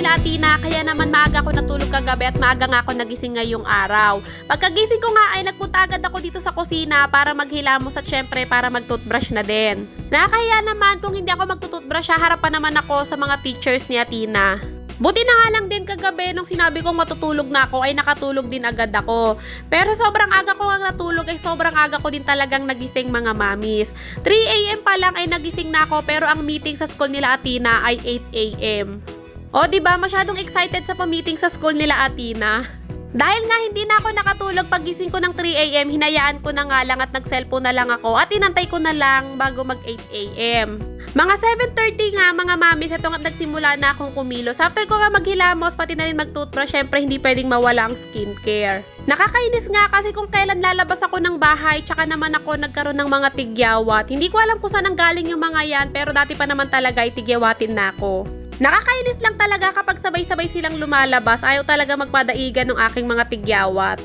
nila Atina, kaya naman maaga ako natulog kagabi at maaga nga ako nagising ngayong araw. Pagkagising ko nga ay nagpunta agad ako dito sa kusina para maghilamos at syempre para mag-toothbrush na din. Nakakahiya naman kung hindi ako magtutoothbrush, harapan naman ako sa mga teachers ni Atina. Buti na nga lang din kagabi nung sinabi kong matutulog na ako ay nakatulog din agad ako. Pero sobrang aga ko nga natulog ay sobrang aga ko din talagang nagising mga mamis. 3 a.m. pa lang ay nagising na ako pero ang meeting sa school nila Atina ay 8 a.m. O, di ba masyadong excited sa pa-meeting sa school nila Atina? Dahil nga hindi na ako nakatulog pagising ko ng 3 a.m., hinayaan ko na nga lang at nag-cellphone na lang ako at inantay ko na lang bago mag 8 a.m. Mga 7.30 nga mga mamis, ito nga nagsimula na akong kumilos. After ko nga maghilamos, pati na rin mag-toothbrush, syempre hindi pwedeng mawala ang skincare. Nakakainis nga kasi kung kailan lalabas ako ng bahay, tsaka naman ako nagkaroon ng mga tigyawat. Hindi ko alam kung saan ang galing yung mga yan, pero dati pa naman talaga ay tigyawatin na ako. Nakakainis lang talaga kapag sabay-sabay silang lumalabas, ayaw talaga magpadaigan ng aking mga tigyawat.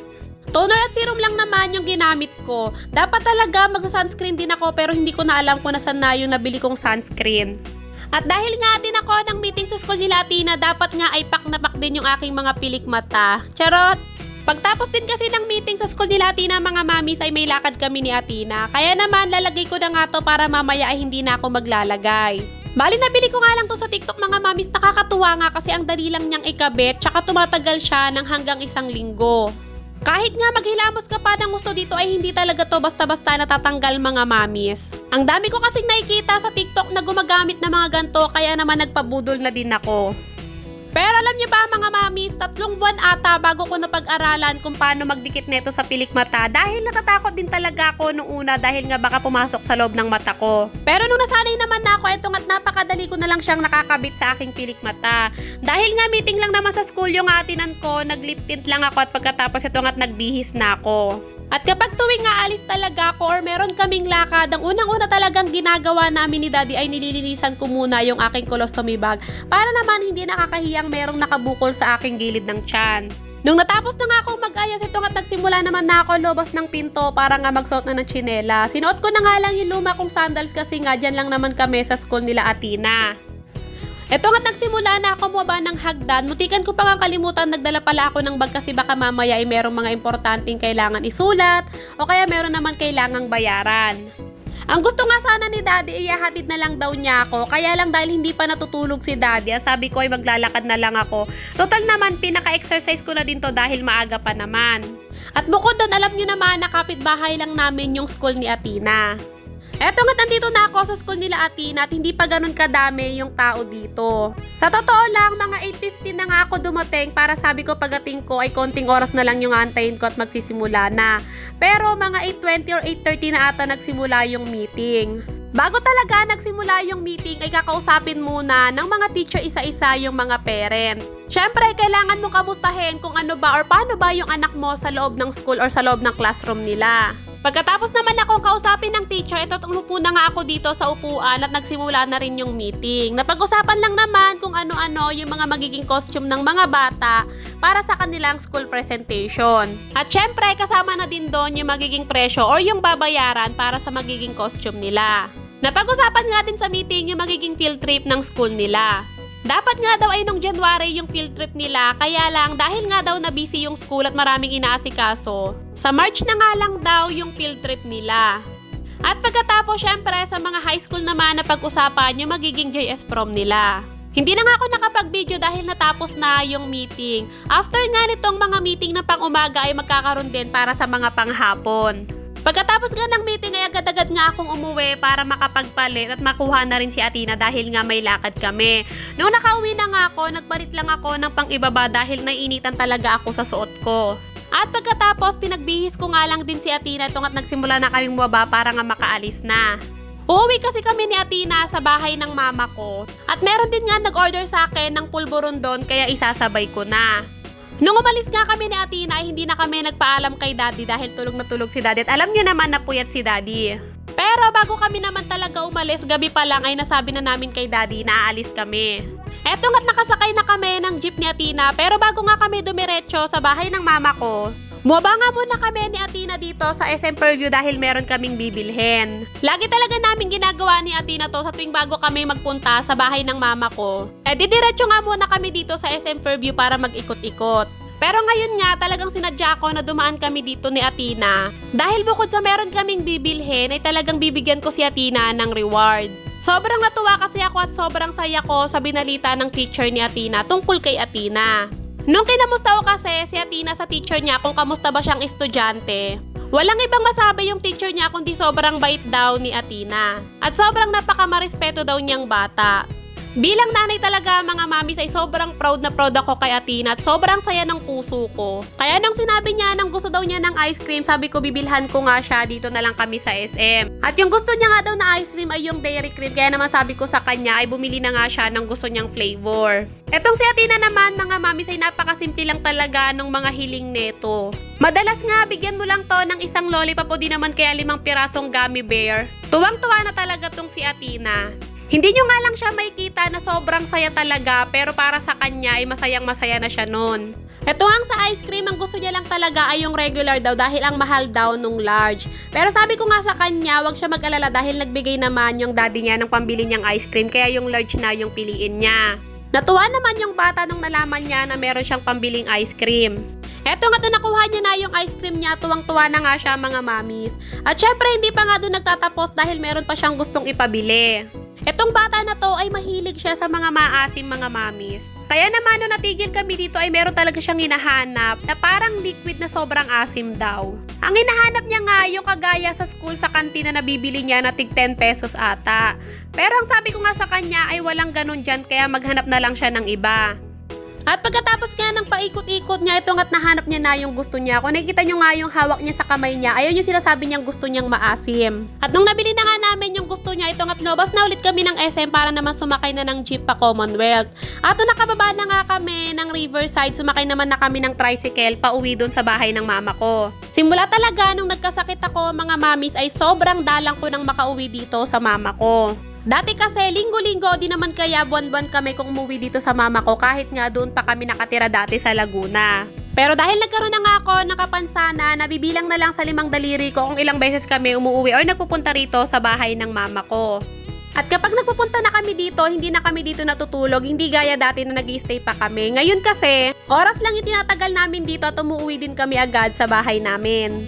Toner at serum lang naman yung ginamit ko. Dapat talaga magsa-sunscreen din ako pero hindi ko na alam kung nasan na yung nabili kong sunscreen. At dahil nga din ako ng meeting sa school nila Atina, dapat nga ay pak na pak din yung aking mga pilik mata. Charot! Pagtapos din kasi ng meeting sa school nila Atina, mga mamis ay may lakad kami ni Atina. Kaya naman lalagay ko na nga to para mamaya ay hindi na ako maglalagay. Bali, nabili ko nga lang to sa TikTok mga mamis. Nakakatuwa nga kasi ang dali lang niyang ikabit. Tsaka tumatagal siya ng hanggang isang linggo. Kahit nga maghilamos ka pa ng gusto dito ay hindi talaga to basta-basta natatanggal mga mamis. Ang dami ko kasing nakikita sa TikTok na gumagamit ng mga ganto kaya naman nagpabudol na din ako. Pero alam niyo ba mga mamis, tatlong buwan ata bago ko napag-aralan kung paano magdikit neto sa pilik mata dahil natatakot din talaga ako nung una dahil nga baka pumasok sa loob ng mata ko. Pero nung nasanay naman na ako, eto nga't napakadali ko na lang siyang nakakabit sa aking pilik mata. Dahil nga meeting lang naman sa school yung atinan ko, nag-lip tint lang ako at pagkatapos ito nga't nagbihis na ako. At kapag tuwing aalis talaga ako or meron kaming lakad, ang unang-una talagang ginagawa namin ni Daddy ay nililinisan ko muna yung aking colostomy bag para naman hindi nakakahiyang merong nakabukol sa aking gilid ng tiyan. Nung natapos na nga akong mag-ayos, ito nga nagsimula naman na ako lobos ng pinto para nga magsuot na ng tsinela. Sinuot ko na nga lang yung luma kong sandals kasi nga dyan lang naman kami sa school nila Atina. Eto nga't nagsimula na ako bumaba ng hagdan. Mutikan ko pa nga kalimutan, nagdala pala ako ng bag kasi baka mamaya ay merong mga importanteng kailangan isulat o kaya meron naman kailangang bayaran. Ang gusto nga sana ni Daddy, iyahatid na lang daw niya ako. Kaya lang dahil hindi pa natutulog si Daddy, sabi ko ay maglalakad na lang ako. Total naman, pinaka-exercise ko na din to dahil maaga pa naman. At bukod doon, alam nyo naman na kapitbahay lang namin yung school ni Atina. Eto nga't nandito na ako sa school nila Atina at hindi pa ganun kadami yung tao dito. Sa totoo lang, mga 8.15 na nga ako dumating para sabi ko pagating ko ay konting oras na lang yung antayin ko at magsisimula na. Pero mga 8.20 or 8.30 na ata nagsimula yung meeting. Bago talaga nagsimula yung meeting ay kakausapin muna ng mga teacher isa-isa yung mga parent. Siyempre, kailangan mo kamustahin kung ano ba or paano ba yung anak mo sa loob ng school or sa loob ng classroom nila. Pagkatapos naman akong kausapin ng teacher, ito umupo na nga ako dito sa upuan at nagsimula na rin yung meeting. Napag-usapan lang naman kung ano-ano yung mga magiging costume ng mga bata para sa kanilang school presentation. At syempre, kasama na din doon yung magiging presyo or yung babayaran para sa magiging costume nila. Napag-usapan nga din sa meeting yung magiging field trip ng school nila. Dapat nga daw ay nung January yung field trip nila, kaya lang dahil nga daw na busy yung school at maraming inaasikaso, sa March na nga lang daw yung field trip nila. At pagkatapos syempre sa mga high school naman na pag-usapan yung magiging JS prom nila. Hindi na nga ako nakapag-video dahil natapos na yung meeting. After nga nitong mga meeting na pang umaga ay magkakaroon din para sa mga panghapon. Pagkatapos nga ng meeting ay agad-agad nga akong umuwi para makapagpalit at makuha na rin si Atina dahil nga may lakad kami. Nung nakauwi na nga ako, nagpalit lang ako ng pang-ibaba dahil naiinitan talaga ako sa suot ko. At pagkatapos, pinagbihis ko nga lang din si Atina itong at nagsimula na kaming bumaba para nga makaalis na. Uuwi kasi kami ni Atina sa bahay ng mama ko. At meron din nga nag-order sa akin ng pulburon doon kaya isasabay ko na. Nung umalis nga kami ni Atina, hindi na kami nagpaalam kay Daddy dahil tulog na tulog si Daddy at alam niyo naman na puyat si Daddy. Pero bago kami naman talaga umalis, gabi pa lang ay nasabi na namin kay Daddy na aalis kami. Eto nga't nakasakay na kami ng jeep ni Atina pero bago nga kami dumiretso sa bahay ng mama ko, Bumaba nga muna kami ni Atina dito sa SM Purview dahil meron kaming bibilhin. Lagi talaga namin ginagawa ni Atina to sa tuwing bago kami magpunta sa bahay ng mama ko. Eh didiretso nga muna kami dito sa SM Purview para mag-ikot-ikot. Pero ngayon nga talagang sinadya ko na dumaan kami dito ni Atina. Dahil bukod sa meron kaming bibilhin ay talagang bibigyan ko si Atina ng reward. Sobrang natuwa kasi ako at sobrang saya ko sa binalita ng teacher ni Atina tungkol kay Atina. Nung kinamusta ko kasi si Atina sa teacher niya kung kamusta ba siyang estudyante, walang ibang masabi yung teacher niya kundi sobrang bait daw ni Atina. At sobrang napakamarespeto daw niyang bata. Bilang nanay talaga mga mamis ay sobrang proud na proud ako kay Atina at sobrang saya ng puso ko. Kaya nung sinabi niya nang gusto daw niya ng ice cream, sabi ko bibilhan ko nga siya dito na lang kami sa SM. At yung gusto niya nga daw na ice cream ay yung dairy cream kaya naman sabi ko sa kanya ay bumili na nga siya ng gusto niyang flavor. Etong si Atina naman mga mamis ay napakasimple lang talaga ng mga hiling neto. Madalas nga bigyan mo lang to ng isang lollipop o di naman kaya limang pirasong gummy bear. Tuwang-tuwa na talaga tong si Atina. Hindi nyo nga lang siya makikita na sobrang saya talaga pero para sa kanya ay masayang masaya na siya noon. Ito ang sa ice cream, ang gusto niya lang talaga ay yung regular daw dahil ang mahal daw nung large. Pero sabi ko nga sa kanya, wag siya mag-alala dahil nagbigay naman yung daddy niya ng pambili niyang ice cream kaya yung large na yung piliin niya. Natuwa naman yung bata nung nalaman niya na meron siyang pambiling ice cream. Eto nga to nakuha niya na yung ice cream niya, tuwang-tuwa na nga siya mga mamis. At syempre hindi pa nga doon nagtatapos dahil meron pa siyang gustong ipabili. Etong bata na to ay mahilig siya sa mga maasim mga mamis. Kaya naman nung natigil kami dito ay meron talaga siyang hinahanap na parang liquid na sobrang asim daw. Ang hinahanap niya nga yung kagaya sa school sa kantina na bibili niya na tig 10 pesos ata. Pero ang sabi ko nga sa kanya ay walang ganun dyan kaya maghanap na lang siya ng iba. At pagkatapos nga ng paikot-ikot niya, ito nga't nahanap niya na yung gusto niya. Kung nakikita nyo nga yung hawak niya sa kamay niya, ayun yung sinasabi niyang gusto niyang maasim. At nung nabili na nga namin yung gusto niya, ito nga't lobas na ulit kami ng SM para naman sumakay na ng jeep pa Commonwealth. At nung nakababa na nga kami ng Riverside, sumakay naman na kami ng tricycle pa uwi dun sa bahay ng mama ko. Simula talaga nung nagkasakit ako mga mamis ay sobrang dalang ko nang makauwi dito sa mama ko. Dati kasi linggo-linggo di naman kaya buwan-buwan kami kung umuwi dito sa mama ko kahit nga doon pa kami nakatira dati sa Laguna. Pero dahil nagkaroon na nga ako nakapansana, nabibilang na lang sa limang daliri ko kung ilang beses kami umuwi or nagpupunta rito sa bahay ng mama ko. At kapag nagpupunta na kami dito, hindi na kami dito natutulog, hindi gaya dati na nag stay pa kami. Ngayon kasi, oras lang yung namin dito at umuwi din kami agad sa bahay namin.